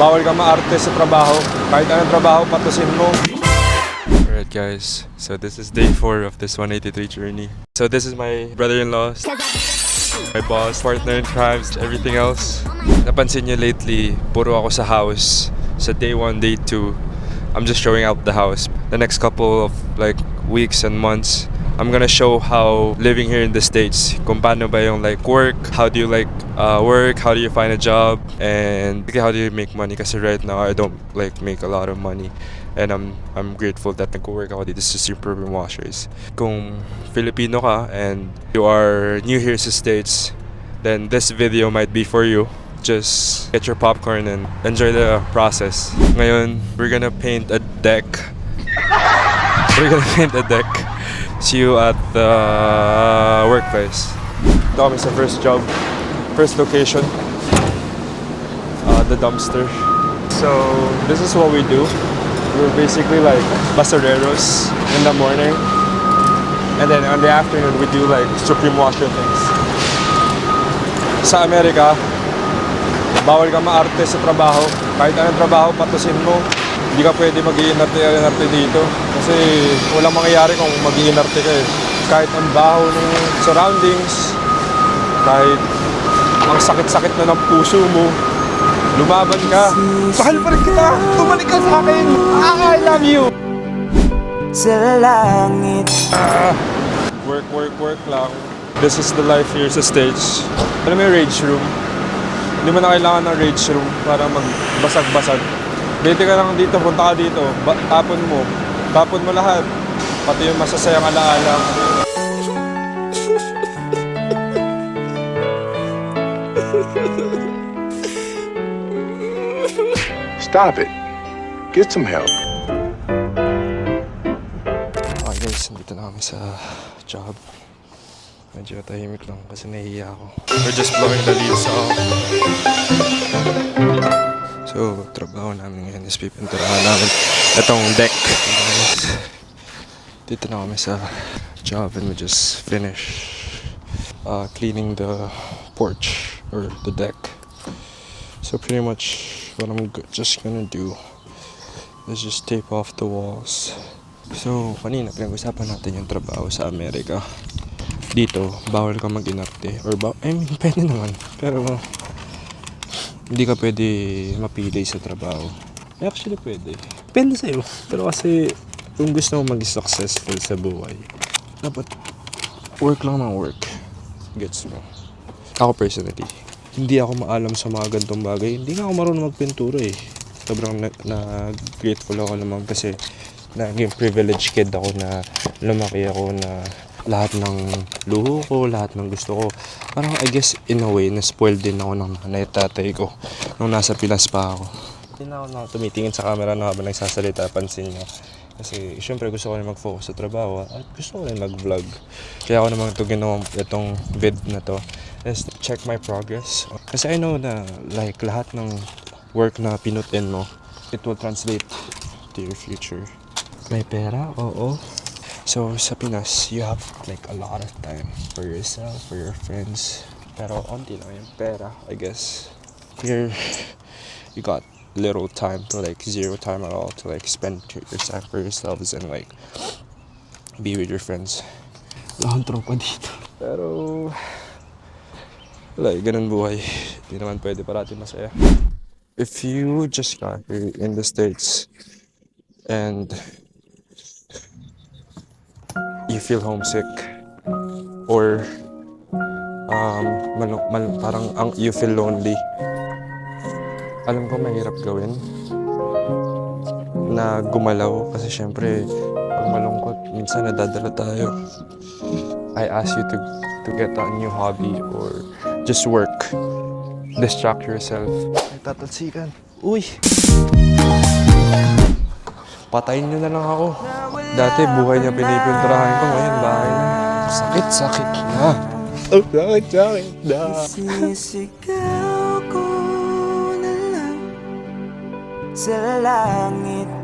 bawal ka maarte sa trabaho. Kahit anong trabaho, patusin mo. Alright guys, so this is day 4 of this 183 journey. So this is my brother-in-law, my boss, partner in crimes, everything else. Napansin niyo lately, puro ako sa house. Sa day 1, day 2, I'm just showing out the house. The next couple of like weeks and months, I'm gonna show how living here in the States, kung paano ba yung like work, how do you like uh, work, how do you find a job, and how do you make money Because right now I don't like make a lot of money. And I'm I'm grateful that nag-work ako dito sa Supreme Washers. Kung Filipino ka and you are new here sa States, then this video might be for you. Just get your popcorn and enjoy the process. Ngayon, we're gonna paint a deck. We're gonna paint a deck. See you at the workplace. Ito kami sa first job, first location, uh, the dumpster. So, this is what we do. We're basically like basureros in the morning. And then on the afternoon, we do like supreme washer things. Sa Amerika, bawal ka maarte sa trabaho. Kahit anong trabaho, patusin mo. Hindi ka pwede mag-iinarte-inarte dito. Kasi walang mangyayari kung mag-iinarte ka eh. Kahit ang baho ng surroundings, kahit ang sakit-sakit na ng puso mo, lumaban ka. Mahal pa rin kita! Tumalik ka sa akin! Ah, I love you! sa langit Work, work, work lang. This is the life here sa stage. Alam mo yung rage room? Hindi mo na kailangan ng rage room para magbasag-basag. Dito ka lang dito, punta ka dito, ba- tapon mo. Tapon mo lahat. Pati yung masasayang alaala. Stop it. Get some help. Okay guys, nandito na kami sa job. Medyo tahimik lang kasi nahihiya ako. We're just blowing the leaves off. So, trabaho namin ngayon is pipinturahan namin itong deck. Guys, dito na kami sa job and we just finish uh, cleaning the porch or the deck. So pretty much what I'm just gonna do is just tape off the walls. So, kanina pinag-usapan natin yung trabaho sa Amerika. Dito, bawal ka mag-inarte. Or ba I mean, pwede naman. Pero, hindi ka pwede mapili sa trabaho. Actually, pwede. Depende sa'yo. Pero kasi, kung gusto mo maging successful sa buhay, dapat work lang ng work. Gets mo? Ako personally, hindi ako maalam sa mga gantong bagay. Hindi nga ako marunong magpintura eh. Sobrang na, na grateful ako naman kasi naging privileged kid ako na lumaki ako na lahat ng luho ko, lahat ng gusto ko. Parang I guess in a way, na-spoiled din ako ng nanay at tatay ko nung nasa Pilas pa ako. Hindi na ako na tumitingin sa camera na habang nagsasalita, pansin niyo. Kasi syempre gusto ko rin mag-focus sa trabaho at gusto ko rin mag-vlog. Kaya ako naman ito ginawa itong vid na to is check my progress. Kasi I know na like lahat ng work na pinutin mo, it will translate to your future. May pera? Oo. So sa Pinas, you have like a lot of time for yourself, for your friends. Pero onti lang yung pera, I guess. Here, you got little time to like zero time at all to like spend your time for yourselves and like be with your friends. Akong tropa dito. Pero, eh, ganun buhay. Hindi naman pwede parati masaya. If you just got here in the States and you feel homesick or um, malo- mal- parang ang, you feel lonely, alam ko mahirap gawin. Na gumalaw kasi syempre pag malungkot minsan nadadala tayo. I ask you to to get a new hobby or just work. Distract yourself. Ay tatalsikan. Uy! Patayin nyo na lang ako. Dati buhay niya pinipinturahan ko. Ngayon bahay na. Sakit sakit na. Oh, sakit sakit na sa langit